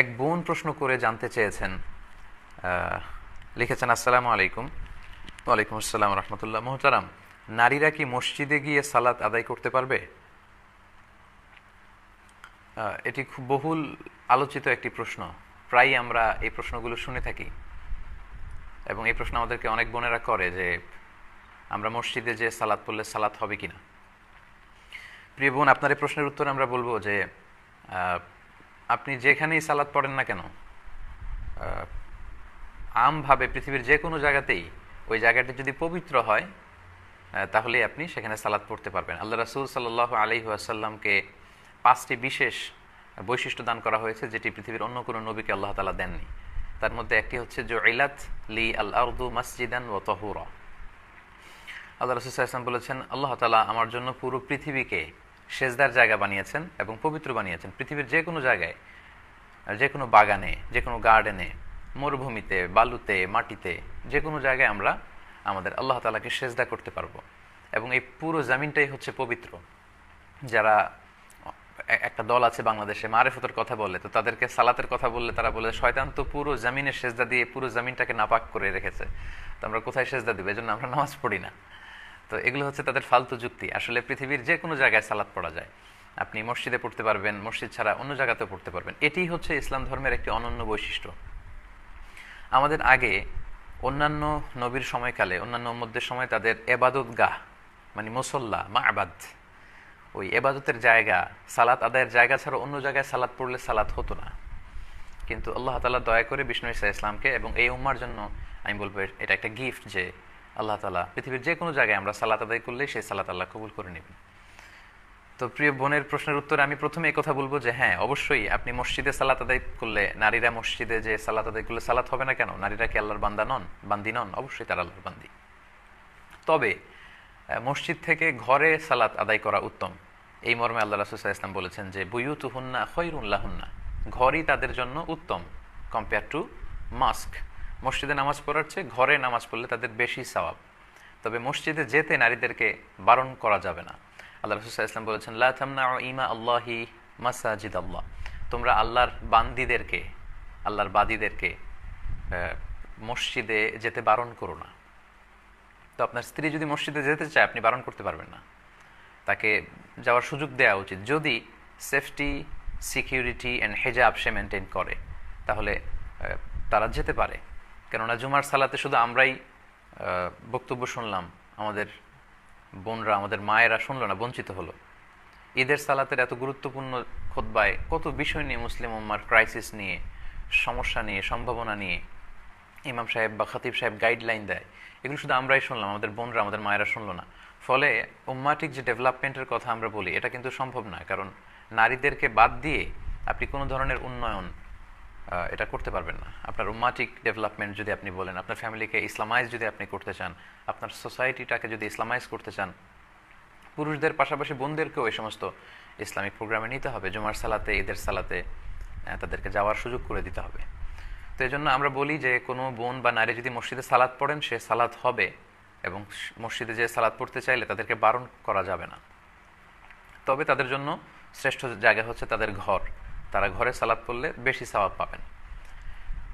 এক বোন প্রশ্ন করে জানতে চেয়েছেন। লিখেছেন, আসসালামু আলাইকুম। ওয়ালাইকুম আসসালাম রহমতুল্লাহ। মোহতারাম, নারীরা কি মসজিদে গিয়ে সালাত আদায় করতে পারবে? এটি খুব বহুল আলোচিত একটি প্রশ্ন। প্রায়ই আমরা এই প্রশ্নগুলো শুনে থাকি। এবং এই প্রশ্ন আমাদেরকে অনেক বোনেরা করে যে, আমরা মসজিদে যে সালাত পড়লে সালাত হবে কিনা? প্রিয় বোন, আপনার এই প্রশ্নের উত্তর আমরা বলব যে আপনি যেখানেই সালাদ পড়েন না কেন আমভাবে পৃথিবীর যে কোনো জায়গাতেই ওই জায়গাটি যদি পবিত্র হয় তাহলে আপনি সেখানে সালাদ পড়তে পারবেন। আল্লাহ রাসুল সাল্লাহ আলি আসাল্লামকে পাঁচটি বিশেষ বৈশিষ্ট্য দান করা হয়েছে, যেটি পৃথিবীর অন্য কোনো নবীকে আল্লাহ তালা দেননি। তার মধ্যে একটি হচ্ছে যে ইলাত লি আল আরদু মসজিদান ও তহুরা। আল্লাহ রসুল ইসলাম বলেছেন, আল্লাহ তালা আমার জন্য পুরো পৃথিবীকে সেজদার জায়গা বানিয়েছেন এবং পবিত্র বানিয়েছেন। পৃথিবীর যে কোনো জায়গায়, যে কোনো বাগানে, যে কোনো গার্ডেনে, মরুভূমিতে, বালুতে, মাটিতে, যে কোনো জায়গায় আমরা আমাদের আল্লাহ তালাকে সেজদা করতে পারব। এবং এই পুরো জামিনটাই হচ্ছে পবিত্র। যারা একটা দল আছে বাংলাদেশে, মারেফতের কথা বলে, তো তাদেরকে সালাতের কথা বললে তারা বলে, শয়তান তো পুরো জামিনের সেজদা দিয়ে পুরো জামিনটাকে নাপাক করে রেখেছে। তো আমরা কোথায় সেজদা দিব? এজন্য আমরা নামাজ পড়ি না। তো এগুলো হচ্ছে তাদের ফালতু যুক্তি। আসলে পৃথিবীর যে কোনো জায়গায় সালাত পড়া যায়। আপনি মসজিদে পড়তে পারবেন, মসজিদ ছাড়া অন্য জায়গাতেও পড়তে পারবেন। এটি হচ্ছে ইসলাম ধর্মের একটি অনন্য বৈশিষ্ট্য। আমাদের আগে অন্যান্য নবীর সময়কালে, অন্যান্য মধ্যের সময় তাদের এবাদত গাহ মানে মুসল্লা মা আবাদ ওই এবাদতের জায়গা, সালাত আদায়ের জায়গা ছাড়া অন্য জায়গায় সালাত পড়লে সালাত হতো না। কিন্তু আল্লাহ তালা দয়া করে বিষ্ণু ইসা ইসলামকে এবং এই উম্মার জন্য আমি বলব এটা একটা গিফট যে আল্লাহ তালা পৃথিবীর যে কোনো জায়গায় আমরা সালাত আদায় করলে সেই সালাত আল্লাহ কবুল করে নেবেন। তো প্রিয় বোনের প্রশ্নের উত্তরে আমি প্রথমে কথা বলব যে হ্যাঁ অবশ্যই আপনি মসজিদে সালাত আদায় করলে নারীরা মসজিদে যে সালাত আদায় করলে সালাত হবে না কেন? নারীরা কি আল্লাহর বান্দা নন? বান্দি নন? অবশ্যই তারা আল্লাহর বান্দি। তবে মসজিদ থেকে ঘরে সালাত আদায় করা উত্তম। এই মর্মে আল্লাহ রাসুসাহ ইসলাম বলেছেন যে বুয়ুত হুন্না খৈরুল্লাহুন্না ঘরই তাদের জন্য উত্তম কম্পেয়ার টু মাস্ক মসজিদে নামাজ পড়ার চেয়ে ঘরে নামাজ পড়লে তাদের বেশি সওয়াব। তবে মসজিদে যেতে নারীদেরকে বারণ করা যাবে না। আল্লাহ রসুল্লাহ ইসলাম বলেছেন, লা থামনা ইমা আল্লাহি মাসাজিদ আল্লাহ তোমরা আল্লাহর বান্দিদেরকে, আল্লাহর বাদীদেরকে মসজিদে যেতে বারণ করো না। তো আপনার স্ত্রী যদি মসজিদে যেতে চায়, আপনি বারণ করতে পারবেন না। তাকে যাওয়ার সুযোগ দেওয়া উচিত। যদি সেফটি, সিকিউরিটি অ্যান্ড হেজাব সে মেনটেন করে, তাহলে তারা যেতে পারে। কেননা জুমার সালাতে শুধু আমরাই বক্তব্য শুনলাম, আমাদের বোনরা, আমাদের মায়েরা শুনলো না, বঞ্চিত হলো। ঈদের সালাতের এত গুরুত্বপূর্ণ খোদ্বায় কত বিষয় নিয়ে মুসলিম উম্মার ক্রাইসিস নিয়ে, সমস্যা নিয়ে, সম্ভাবনা নিয়ে ইমাম সাহেব বা খতিব সাহেব গাইডলাইন দেয়, এগুলো শুধু আমরাই শুনলাম, আমাদের বোনরা, আমাদের মায়েরা শুনলো না। ফলে উম্মাটিক যে ডেভেলপমেন্টের কথা আমরা বলি, এটা কিন্তু সম্ভব না, কারণ নারীদেরকে বাদ দিয়ে আপনি কোনো ধরনের উন্নয়ন এটা করতে পারবেন না। আপনার উম্মাটিক ডেভেলপমেন্ট যদি আপনি বলেন, আপনার ফ্যামিলিকে ইসলামাইজ যদি আপনি করতে চান, আপনার সোসাইটিটাকে যদি ইসলামাইজ করতে চান, পুরুষদের পাশাপাশি বোনদেরকেও এই সমস্ত ইসলামিক প্রোগ্রামে নিতে হবে। জুমার সালাতে, ঈদের সালাতে তাদেরকে যাওয়ার সুযোগ করে দিতে হবে। তো এই জন্য আমরা বলি যে, কোনো বোন বা নারী যদি মসজিদে সালাদ পড়েন, সে সালাদ হবে এবং মসজিদে যে সালাদ পড়তে চাইলে তাদেরকে বারণ করা যাবে না। তবে তাদের জন্য শ্রেষ্ঠ জায়গা হচ্ছে তাদের ঘর। তারা ঘরে সালাদ পড়লে বেশি সওয়াব পাবেন।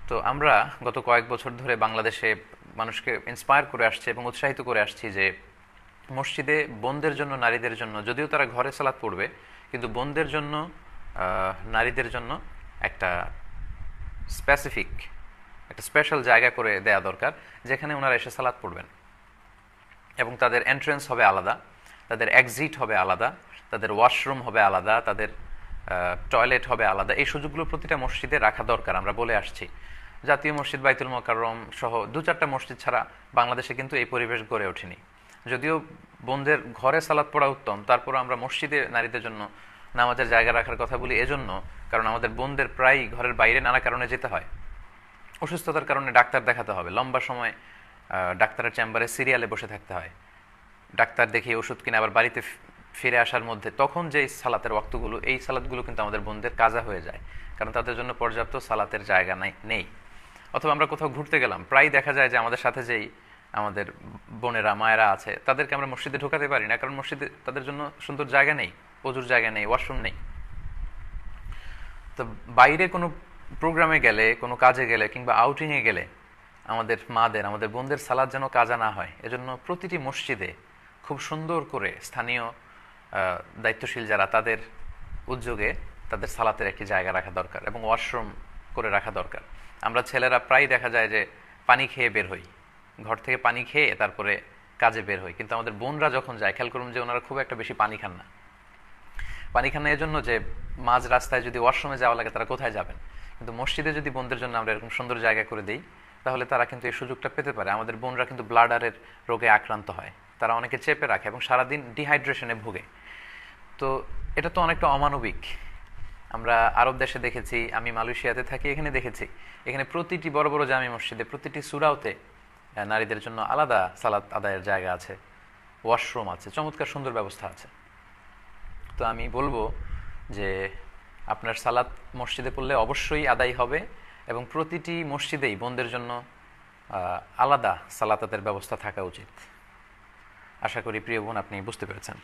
তো আমরা গত কয়েক বছর ধরে বাংলাদেশে মানুষকে ইন্সপায়ার করে আসছে এবং উৎসাহিত করে আসছি যে মসজিদে বোনদের জন্য, নারীদের জন্য, যদিও তারা ঘরে সালাদ পড়বে, কিন্তু বোনদের জন্য নারীদের জন্য একটা স্পেসিফিক একটা স্পেশাল জায়গা করে দেয়া দরকার, যেখানে ওনারা এসে সালাদ পড়বেন। এবং তাদের এন্ট্রেন্স হবে আলাদা, তাদের এক্সিট হবে আলাদা, তাদের ওয়াশরুম হবে আলাদা, তাদের টয়লেট হবে আলাদা। এই সুযোগগুলো প্রতিটা মসজিদে রাখা দরকার, আমরা বলে আসছি। জাতীয় মসজিদ বাইতুল মোকাররম সহ দু চারটা মসজিদ ছাড়া বাংলাদেশে কিন্তু এই পরিবেশ গড়ে ওঠেনি। যদিও বোনদের ঘরে সালাদ পড়া উত্তম তারপর আমরা মসজিদে নারীদের জন্য নামাজের জায়গা রাখার কথা বলি এজন্য, কারণ আমাদের বোনদের প্রায়ই ঘরের বাইরে নানা কারণে যেতে হয়। অসুস্থতার কারণে ডাক্তার দেখাতে হবে। লম্বা সময় ডাক্তারের চেম্বারে সিরিয়ালে বসে থাকতে হয়। ডাক্তার দেখিয়ে ওষুধ কিনে আবার বাড়িতে ফিরে আসার মধ্যে, তখন যে সালাতের ওয়াক্তগুলো, এই সালাতগুলো কিন্তু আমাদের বোনদের কাজা হয়ে যায়। কারণ তাদের জন্য পর্যাপ্ত সালাতের জায়গা নাই, নেই। অথবা আমরা কোথাও ঘুরতে গেলাম প্রায় দেখা যায় যে আমাদের সাথে যেই আমাদের বোনেরা, মায়েরা আছে, তাদেরকে আমরা মসজিদে ঢোকাতে পারি না, কারণ মসজিদে তাদের জন্য সুন্দর জায়গা নেই প্রচুর জায়গা নেই, ওয়াশরুম নেই। তো বাইরে কোনো প্রোগ্রামে গেলে, কোনো কাজে গেলে কিংবা আউটিংয়ে গেলে আমাদের মাদের, আমাদের বোনদের সালাদ যেন কাজা না হয়, এজন্য প্রতিটি মসজিদে খুব সুন্দর করে স্থানীয় দায়িত্বশীল যারা, তাদের উদ্যোগে তাদের সালাতের একটি জায়গা রাখা দরকার এবং ওয়াশরুম করে রাখা দরকার। আমরা ছেলেরা প্রায় দেখা যায় যে পানি খেয়ে বের হই। ঘর থেকে পানি খেয়ে তারপরে কাজে বের হই। কিন্তু আমাদের বোনরা যখন যায়, খেয়াল করুন যে ওনারা খুব একটা বেশি পানি খান না। পানি খান না এজন্য যে মাঝ রাস্তায় যদি ওয়াশরুমে যাওয়া লাগে, তারা কোথায় যাবেন? কিন্তু মসজিদে যদি বোনদের জন্য আমরা এরকম সুন্দর জায়গা করে দিই, তাহলে তারা কিন্তু এই সুযোগটা পেতে পারে। আমাদের বোনরা কিন্তু ব্লাডারের রোগে আক্রান্ত হয়। তারা অনেকে চেপে রাখে এবং সারাদিন ডিহাইড্রেশনে ভোগে। তো এটা তো অনেকটা অমানবিক। আমরা আরব দেশে দেখেছি, আমি মালয়েশিয়াতে থাকি, এখানে দেখেছি। এখানে প্রতিটি বড় বড় জামি মসজিদে, প্রতিটি সুরাওতে নারীদের জন্য আলাদা সালাত আদায়ের জায়গা আছে ওয়াশরুম আছে, চমৎকার সুন্দর ব্যবস্থা আছে। তো আমি বলব যে আপনার সালাত মসজিদে পড়লে অবশ্যই আদায় হবে এবং প্রতিটি মসজিদেই বোনদের জন্য আলাদা সালাতাতের ব্যবস্থা থাকা উচিত। আশা করি প্রিয় বোন আপনি বুঝতে পেরেছেন।